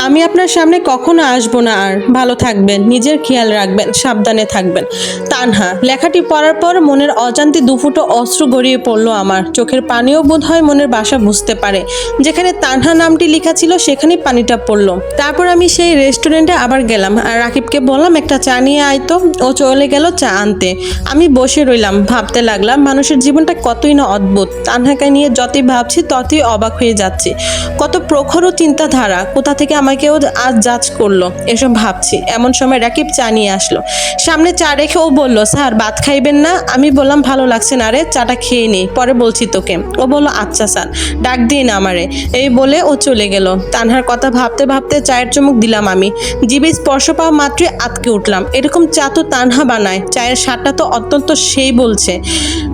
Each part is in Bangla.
আমি আপনার সামনে কখনো আসব না আর। ভালো থাকবেন, নিজের খেয়াল রাখবেন, সাবধানে থাকবেন। তানহা, লেখাটি পড়ার পর মনের অজান্তে দুফুটো অস্ত্র গড়িয়ে পড়ল আমার। চোখের পানিও বোধ হয় মনের বাসা বুঝতে পারে। যেখানে তানহা নামটি লেখা ছিল, সেখানেই পানিটা পড়ল। তারপর আমি সেই রেস্টুরেন্টে আবার গেলাম। আর রাকিবকে বললাম, একটা চা নিয়ে আয় তো। ও চলে গেল চা আনতে। আমি বসে রইলাম, ভাবতে লাগলাম, মানুষের জীবনটা কতই না অদ্ভুত। তানহাকে নিয়ে যতই ভাবছি, ততই অবাক হয়ে যাচ্ছি। কত প্রখর চিন্তাধারা। কোথা থেকে আমাকেও আজ জাজ করল। এসব ভাবছি। এমন সময় রাকিব চা নিয়ে আসলো। সামনে চা রেখে ও বলল, স্যার, ভাত খাইবেন না? আমি বললাম, ভালো লাগছে না রে, চাটা খেয়ে নি। পরে বলছি তোকে। ও বলল আচ্ছা স্যার, ডাক দিন আমারে। এই বলে ও চলে গেল। তানহার কথা ভাবতে ভাবতে চায়ের চুমুক দিলাম আমি। জিভে স্পর্শ পাওয়া মাত্রই আটকে উঠলাম। এরকম চা তো তানহা বানায়। চায়ের স্বাদটা তো অত্যন্ত সেই বলছে।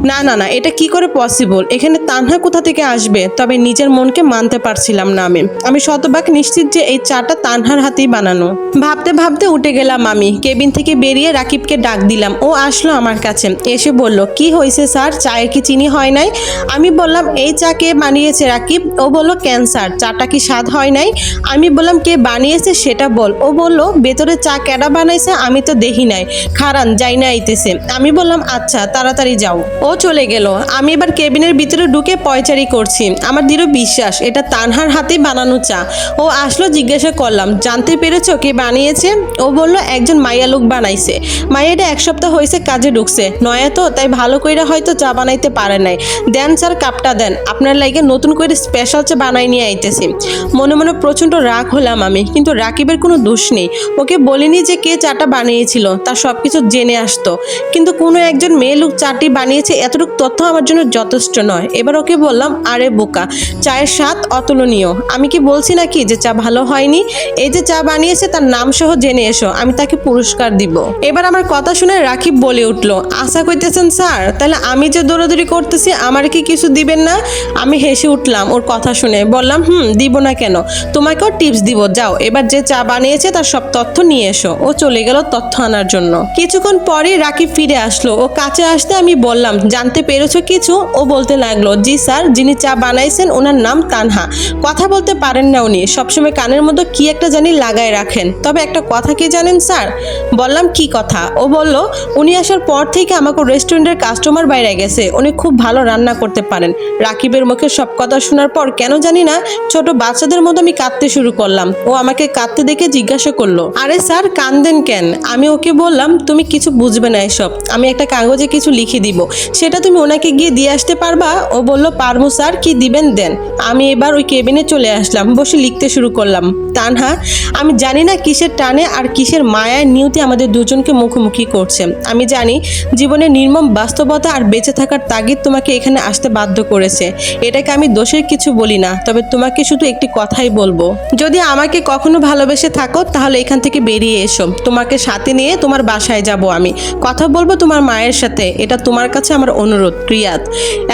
না না না, এটা কি করে পসিবল এখানে তানহা কোথা থেকে আসবে? তবে নিজের মনকে মানতে পারছিলাম না আমি। আমি শতভাগ নিশ্চিত যে এই চাটা তানহার হাতেই বানানো। ভাবতে ভাবতে উঠে গেলাম আমি। কেবিন থেকে বেরিয়ে রাকিবকে ডাক দিলাম। ও আসলো আমার কাছে। এসে বলল, কি হয়েছে স্যার? চায়ে কি চিনি হয় নাই? আমি বললাম, এই চা কে বানিয়েছে রাকিব? ও বলল ক্যান্সার চাটা কি স্বাদ হয় নাই? আমি বললাম, কে বানিয়েছে সেটা বল। ও বলল, ভেতরে চা কেডা বানাইছে আমি তো দেখি নাই। খারান, যাই না আইতেছে। আমি বললাম আচ্ছা তাড়াতাড়ি যাও। ও চলে গেল। আমি এবার কেবিনের ভিতরে ঢুকে পয়চারি করছি। আমার দৃঢ় বিশ্বাস, এটা তানহার হাতেই বানানো চা। ও আসলো, জিজ্ঞাসা করলাম, জানতে পেরেছ কে বানিয়েছে? ও বলল, একজন মাইয়া লোক বানাইছে। মাইয়াটা এক সপ্তাহ হয়েছে কাজে ঢুকছে। নয়া তো, তাই ভালো কইরা হয়তো চা বানাইতে পারে নাই। দেন স্যার, কাপটা দেন। আপনার লাগে নতুন করে স্পেশাল চা বানাই নিয়ে আইতেছি। মনে মনে প্রচণ্ড রাগ হলাম আমি, কিন্তু রাকিবের কোনো দোষ নেই। ওকে বলিনি যে কে চাটা বানিয়েছিল তার সব কিছু জেনে আসতো। কিন্তু কোনো একজন মেয়ে লোক চাটি বানিয়েছে, এতটুকু তথ্য আমার জন্য যথেষ্ট নয়। এবার ওকে বললাম, আরে বোকা, চায়ের স্বাদ অতুলনীয়। আমি কি বলছি নাকি যে চা ভালো হয়নি। এই যে চা বানিয়েছে, তার নাম সহ জেনে এসো, আমি তাকে পুরস্কার দিব। এবার আমার কথা শুনে রাকিব বলে উঠল, আশা করতেছেন স্যার, তাহলে আমি যে দৌড়াদৌড়ি করতেছি, আমার কি কিছু দিবেন না? আমি হেসে উঠলাম ওর কথা শুনে, বললাম, হুম, দিব না কেন, তোমাকেও টিপস দিব, যাও, এবার যে চা বানিয়েছে, তার সব তথ্য নিয়ে এসো। ও চলে গেল তথ্য আনার জন্য। কিছুক্ষণ পরে রাকিব ফিরে আসলো, ও কাছে আসতে আমি বললাম, জানতে পেরেছ কিছু? ও বলতে লাগল, জি স্যার, যিনি চা বানাইছেন, ওনার নাম তানহা। কথা বলতে পারেন না উনি, সবসময় কানের মধ্যে কি একটা জানি লাগায় রাখেন। তবে একটা কথা কি জানেন, স্যার? বললাম, কি কথা? ও বলল, উনি আসার পর থেকে আমাকে রেস্টুরেন্টের কাস্টমার বাইরে গেছে। উনি খুব ভালো রান্না করতে পারেন। রাকিবের মুখে সব কথা শোনার পর কেন জানি না ছোট বাচ্চাদের মতো আমি কাঁদতে শুরু করলাম। ও আমাকে কাঁদতে দেখে জিজ্ঞাসা করল, আরে স্যার কান্দেন কেন? আমি ওকে বললাম, তুমি কিছু বুঝবে না এসব। আমি একটা কাগজে কিছু লিখে দিব। সেটা তুমি ওনাকে গিয়ে দিয়ে আসতে পারবা? ও বলল, পারব, স্যার। কি দিবেন, দেন। আমি এবার ওই কেবিনে চলে আসলাম, বসে লিখতে শুরু করলাম। তানহা, আমি জানি না কিসের টানে আর কিসের মায়ায় নিয়তি আমাদের দুজনকে মুখোমুখি করছে। আমি জানি জীবনের নির্মম বাস্তবতা আর বেঁচে থাকার তাগিদ তোমাকে এখানে আসতে বাধ্য করেছে। এটাকে আমি দোষের কিছু বলি না, তবে তোমাকে শুধু একটি কথাই বলব। যদি আমাকে কখনো ভালোবেসে থাকো, তাহলে এখান থেকে বেরিয়ে এসো। তোমাকে সাথে নিয়ে তোমার বাসায় যাব আমি। কথা বলব তোমার মায়ের সাথে, এটা তোমার কাছে আমার অনুরোধ রিয়াদ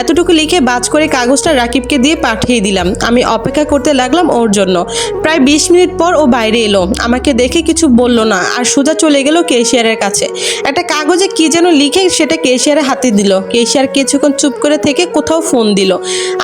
এতটুকু লিখে বাজ করে কাগজটা রাকিবকে দিয়ে পাঠিয়ে দিলাম। আমি অপেক্ষা করতে লাগলাম ওর জন্য। প্রায় বিশ মিনিট পর ও বাইরে এলো। আমাকে দেখে কিছু বলল না। আর সোজা চলে গেল কেশিয়ারের কাছে। একটা কাগজে কি যেন লিখে সেটা কেশিয়ারের হাতে দিল। কেশিয়ার কিছুক্ষণ চুপ করে থেকে কোথাও ফোন দিল।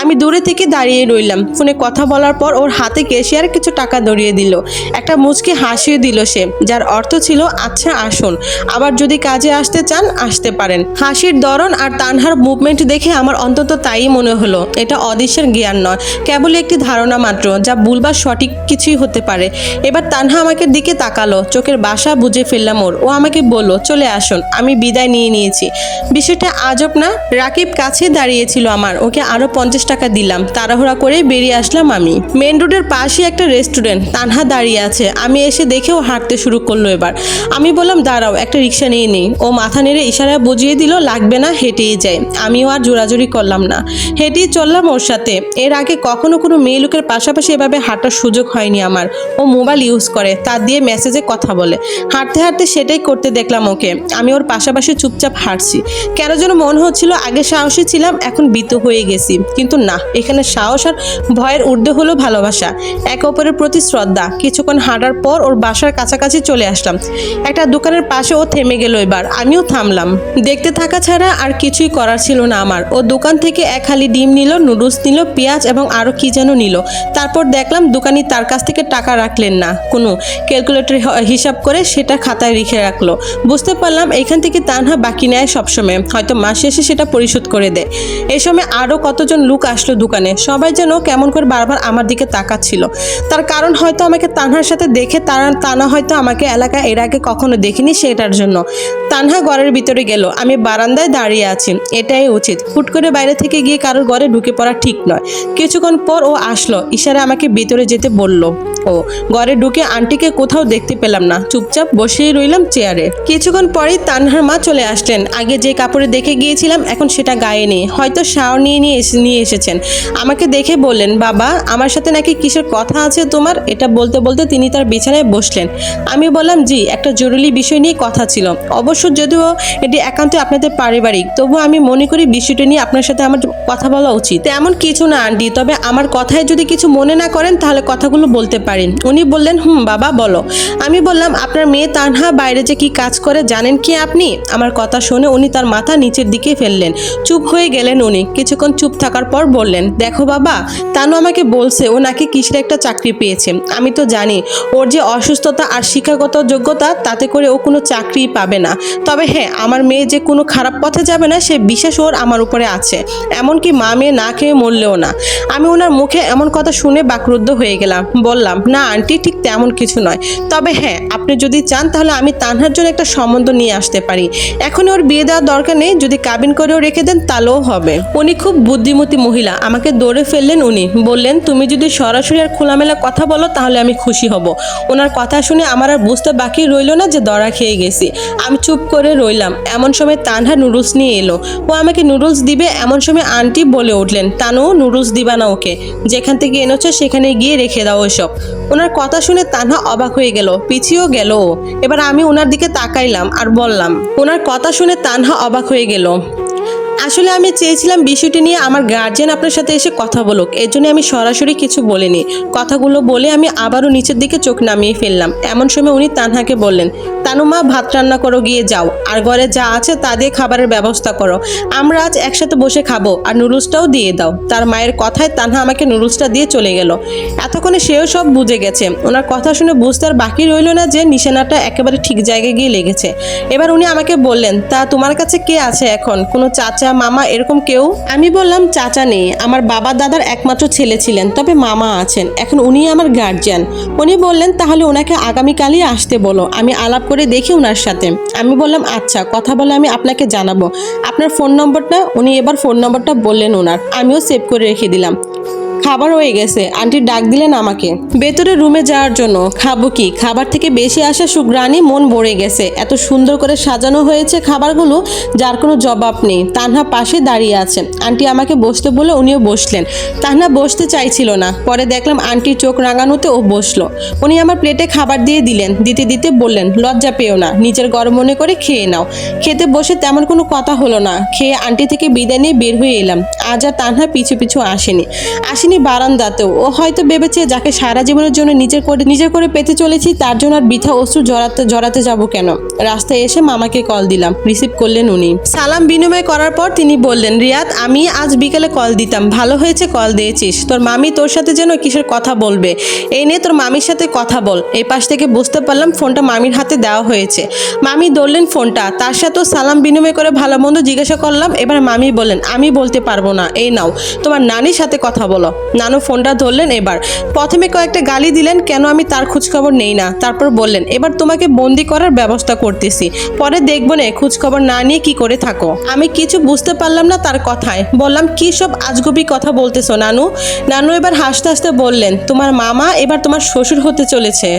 আমি দূরে থেকে দাঁড়িয়ে রইলাম। ফোনে কথা বলার পর ওর হাতে কেশিয়ার কিছু টাকা ধরিয়ে দিল। একটা মুচকি হাসিয়ে দিল সে, যার অর্থ ছিল আচ্ছা আসুন। আবার যদি কাজে আসতে চান, আসতে পারেন। হাসির দরন আর তানহার মুভমেন্ট দেখে আমার অন্তত তাই মনে হলো। এটা অদৃশ্যের জ্ঞান নয়। কেবল একটি ধারণা মাত্র, যা ভুল বা সঠিক কিছুই হতে পারে। এবার তানহা আমাকে দিকে তাকালো, চোখের বাসা বুঝে ফেললাম ওর। ও আমাকে বলল, চলে আসুন, আমি বিদায় নিয়ে নিয়েছি। বিষয়টা আজব না? রাকিব কাছে দাঁড়িয়েছিল আমার, ওকে আরও পঞ্চাশ টাকা দিলাম। তাড়াহুড়া করে বেরিয়ে আসলাম আমি। মেন রোডের পাশে একটা রেস্টুরেন্ট, তানহা দাঁড়িয়ে আছে। আমি এসে দেখেও হাঁটতে শুরু করল এবার। আমি বললাম, দাঁড়াও, একটা রিক্সা নিয়ে নিই। ও মাথা নেড়ে ইশারা বুঝিয়ে দিল, লাগবে না, হেঁটেই যাই। আমিও আর জোরাজুরি করলাম না। হেঁটেই চললাম ওর সাথে। এর আগে কখনো কোনো মেয়ে লোকের পাশাপাশি এভাবে হাঁটার সুযোগ হয়নি আমার। ও মোবাইল ইউজ করে তার দিয়ে মেসেজে কথা বলে। হাঁটতে হাঁটতে সেটাই করতে দেখলাম ওকে। আমি ওর পাশাপাশি চুপচাপ হাঁটছি। কেন যেন মনে হচ্ছিল, আগে সাহসী ছিলাম, এখন বিত হয়ে গেছি। কিন্তু না, এখানে সাহস আর ভয়ের ঊর্ধ্বে হলো ভালোবাসা। একে অপরের প্রতি শ্রদ্ধা। কিছুক্ষণ হাঁটার পর ওর বাসার কাছাকাছি চলে আসলাম। একটা দোকানের পাশে ও থেমে গেল এবার। আমিও থামলাম। দেখতে থাকা ছাড়া আর কিছুই করার ছিল না আমার। ও দোকান থেকে এক হালি ডিম নিল, নুডলস নিল, পেঁয়াজ এবং আরও কি যেন নিল। তারপর দেখলাম দোকানি তার কাছ থেকে থেকে টাকা রাখলেন না। কোনো ক্যালকুলেটর হিসাব করে সেটা খাতায় রেখে রাখল। বুঝতে পারলাম এখান থেকে তানহা বাকি নেয় সবসময়। হয়তো মাস শেষে সেটা পরিশোধ করে দেয়। এ সময় আরও কতজন লোক আসলো দোকানে? সবাই যেন কেমন করে বারবার আমার দিকে তাকাচ্ছিল। তার কারণ হয়তো আমাকে তানহার সাথে দেখে তারা তানা হয়তো আমাকে এলাকায় এর আগে কখনো দেখিনি সেটার জন্য। তানহা ঘরের ভিতরে গেল। আমি বারান্দায় দাঁড়িয়ে আছি। এটাই উচিত। হুট করে বাইরে থেকে গিয়ে কারোর ঘরে ঢুকে পড়া ঠিক নয়। কিছুক্ষণ পর ও আসলো। ইশারা আমাকে ভিতরে যেতে বলল। ও, ঘরে ঢুকে আন্টিকে কোথাও দেখতে পেলাম না। চুপচাপ বসেই রইলাম চেয়ারে। কিছুক্ষণ পরেই তানহার মা চলে আসলেন। আগে যে কাপড়ে দেখে গিয়েছিলাম, এখন সেটা গায়ে নেই। হয়তো শাওয়ার নিয়ে নিয়ে এসে, নিয়ে এসেছেন। আমাকে দেখে বললেন, বাবা, আমার সাথে নাকি কিসের কথা আছে তোমার? এটা বলতে বলতে তিনি তার বিছানায় বসলেন। আমি বললাম, জি, একটা জরুরি বিষয় নিয়ে কথা ছিল। অবশ্য যদিও এটি একান্ত আপনাদের পারিবারিক তবুও আমি মনে করি বিষয়টা নিয়ে আপনার সাথে আমার কথা বলা উচিত। তেমন কিছু না, আন্টি। তবে আমার কথায় যদি কিছু মনে না করেন, তাহলে কথাগুলো বলতে পারেন। উনি বললেন, হুম, বাবা, বলো। আমি বললাম, আপনার মেয়ে তানহা বাইরে যে কি কাজ করে জানেন কি আপনি? আমার কথা শুনে উনি তার মাথা নিচের দিকে ফেললেন। চুপ হয়ে গেলেন উনি। কিছুক্ষণ চুপ থাকার পর বললেন, দেখো বাবা, তানু আমাকে বলছে ও নাকি কিসের একটা চাকরি পেয়েছে। আমি তো জানি, ওর যে অসুস্থতা আর শিক্ষাগত যোগ্যতা, তাতে করে ও কোনো চাকরি পাবে না। তবে হ্যাঁ আমার মেয়ে যে কোনো খারাপ পথে যাবে না, সে বিশেষ ওর আমার উপরে আছে। এমনকি মা মেয়ে না খেয়ে মরলেও না। আমি ওনার মুখে এমন কথা শুনে বাকরুদ্ধ হয়ে গেলাম। বললাম না, আন্টি, ঠিক তেমন কিছু নয়। তবে হ্যাঁ আপনি যদি চান, তাহলে আমি তানহার জন্য একটা সম্বন্ধ নিয়ে আসতে পারি। এখন ওর বিয়ে দেওয়ার দরকার নেই, যদি কাবিন করেও রেখে দেন, তাহলেও হবে। উনি খুব বুদ্ধিমতী মহিলা, আমাকে দৌড়ে ফেললেন উনি। বললেন, তুমি যদি সরাসরি আর খোলামেলা কথা বলো, তাহলে আমি খুশি হব। ওনার কথা শুনে আমার আর বুঝতে বাকি রইল না যে দড়া খেয়ে গেছি। আমি চুপ করে রইলাম। এমন সময় তানহা নুডলস নিয়ে এলো। ও আমাকে নুডলস দিবে, এমন সময় আন্টি বলে উঠলেন, তানু নুডলস দিবা না ওকে। যেখান থেকে এনেছো, সেখানে গিয়ে রেখে দাও ওইসব ওনার কথা শুনে তানহা অবাক হয়ে গেল, পিছিয়েও গেল। এবার আমি ওনার দিকে তাকাইলাম আর বললাম, ওনার কথা শুনে তানহা অবাক হয়ে গেল। আসলে আমি চেয়েছিলাম বিষয়টি নিয়ে আমার গার্জেন আপনার সাথে এসে কথা বলুক। এর জন্য আমি সরাসরি কিছু বলিনি। কথাগুলো বলে আমি আবারও নিচের দিকে চোখ নামিয়ে ফেললাম। এমন সময় উনি তানহাকে বললেন তানু মা ভাত রান্না করো, গিয়ে যাও। আর ঘরে যা আছে তা দিয়ে খাবারের ব্যবস্থা করো। আমরা আজ একসাথে বসে খাব আর নুডলসটাও দিয়ে দাও। তার মায়ের কথায় তানহা আমাকে নুডলসটা দিয়ে চলে গেল। এতক্ষণে সেও সব বুঝে গেছে। ওনার কথা শুনে বুঝতে আর বাকি রইল না যে নিশানাটা একেবারে ঠিক জায়গায় গিয়ে লেগেছে। এবার উনি আমাকে বললেন, তা তোমার কাছে কে আছে এখন? কোনো চাচা মামা এরকম কেউ? আমি বললাম, চাচা নেই। আমার বাবা দাদার একমাত্র ছেলে ছিলেন, তবে মামা আছেন। এখন উনি আমার গার্জিয়ান উনি বললেন, তাহলে ওনাকে আগামীকালই আসতে বলো। আমি আলাপ করে দেখি ওনার সাথে। আমি বললাম আচ্ছা কথা বলে আমি আপনাকে জানাব। আপনার ফোন নম্বরটা উনি এবার ফোন নম্বরটা বললেন ওনার। আমিও সেভ করে রেখে দিলাম। খাবার হয়ে গেছে। আন্টি ডাক দিলেন আমাকে। ভেতরে রুমে যাওয়ার জন্য। খাব কি? খাবার থেকে বেশি আসা সুগ্রানি মন ভরে গেছে। এত সুন্দর করে সাজানো হয়েছে খাবারগুলো, যার কোনো জবাব নেই। তানহা পাশে দাঁড়িয়ে আছে। আন্টি আমাকে বসতে বলে উনিও বসলেন। তানহা বসতে চাইছিল না। পরে দেখলাম আন্টির চোখ রাঙানোতে ও বসল। উনি আমার প্লেটে খাবার দিয়ে দিলেন। দিতে দিতে বললেন, লজ্জা পেও না। নিজের গরম মনে করে খেয়ে নাও। খেতে বসে তেমন কোনো কথা হলো না। খেয়ে আন্টি থেকে বিদায় নিয়ে বের হয়ে এলাম। আজ আর তানহা পিছু পিছু আসেনি। আসেনি বারান্দাতেও। ও হয়তো ভেবেছে, যাকে সারা জীবনের জন্য নিজের করে নিজের করে পেতে চলেছি, তার জন্য আর বৃথা অশ্রু জড়াতে জড়াতে যাব কেন? রাস্তায় এসে মামাকে কল দিলাম। রিসিভ করলেন উনি। সালাম বিনিময় করার পর তিনি বললেন, রিয়াদ, আমি আজ বিকেলে কল দিতাম। ভালো হয়েছে কল দিয়েছিস। তোর মামি তোর সাথে যেন কিসের কথা বলবে? এই নিয়ে তোর মামির সাথে কথা বল। এই পাশ থেকে বুঝতে পারলাম ফোনটা মামির হাতে দেওয়া হয়েছে। মামি ধরলেন ফোনটা। তার সাথেও সালাম বিনিময় করে ভালো মন্দ জিজ্ঞাসা করলাম। এবার মামি বললেন, আমি বলতে পারব না। এই নাও। তোমার নানির সাথে কথা বলো। নানু ফোনটা ধরলেন এবার। প্রথমে কয়েকটা গালি দিলেন, কেন আমি তার খোঁজখবর নেই না? তারপর বললেন, এবার তোমাকে বন্দি করার ব্যবস্থা করতেছি। পরে দেখব না, খোঁজখবর না নিয়ে কি করে থাকো। আমি কিছু বুঝতে পারলাম না তার কথায়। বললাম, কি সব আজগুবি কথা বলতেছো নানু? নানু এবার হাসতে হাসতে বললেন, তোমার মামা এবার তোমার শ্বশুর হতে চলেছে।